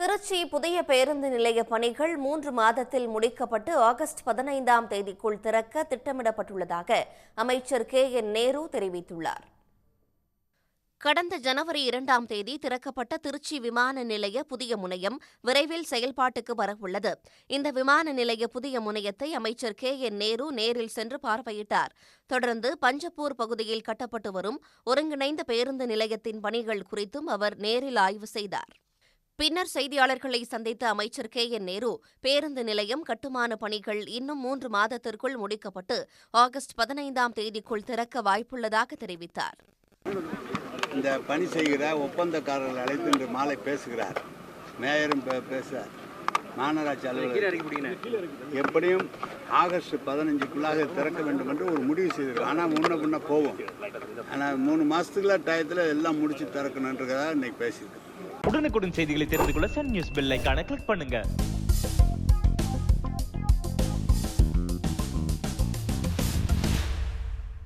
திருச்சி புதிய பேருந்து நிலைய பணிகள் மூன்று மாதத்தில் முடிக்கப்பட்டு ஆகஸ்ட் பதினைந்தாம் தேதிக்குள் திறக்க திட்டமிடப்பட்டுள்ளதாக அமைச்சர் கே என் நேரு தெரிவித்துள்ளார். கடந்த ஜனவரி இரண்டாம் தேதி திறக்கப்பட்ட திருச்சி விமான நிலைய புதிய முனையம் விரைவில் செயல்பாட்டுக்கு வரவுள்ளது. இந்த விமான நிலைய புதிய முனையத்தை அமைச்சர் கே என் நேரு நேரில் சென்று பார்வையிட்டார். தொடர்ந்து பஞ்சப்பூர் பகுதியில் கட்டப்பட்டு வரும் ஒருங்கிணைந்த பேருந்து நிலையத்தின் பணிகள் குறித்தும் அவர் நேரில் ஆய்வு செய்தார். பின்னர் செய்தியாளர்களை சந்தித்த அமைச்சர் கே. என். நேரு பேருந்து நிலையம் கட்டுமான பணிகள் இன்னும் மூன்று மாதத்திற்குள் முடிக்கப்பட்டு ஆகஸ்ட் பதினைந்தாம் தேதிக்குள் திறக்க வாய்ப்புள்ளதாக தெரிவித்தார். இந்த பணி செய்கிற ஒப்பந்தக்காரர்கள் அழைத்து இன்று மாலை பேசுகிறார். மேயரும் பேசுகிறார். மாநகராட்சி அலுவலர் எப்படியும் ஆகஸ்ட் பதினஞ்சுக்குள்ளாக திறக்க வேண்டும் என்று ஒரு முடிவு செய்திருக்கோம் ஆனால் முன்ன முன்ன போவோம். ஆனால் மூணு மாதத்துக்குள்ள டயத்தில் எல்லாம் முடிச்சு திறக்கணுன்றதாக இன்னைக்கு பேசியிருக்கோம். உடனுக்குடன் செய்திகளை தெரிந்து கொள்ள சன் நியூஸ் பெல் ஐகானை கிளிக் பண்ணுங்க.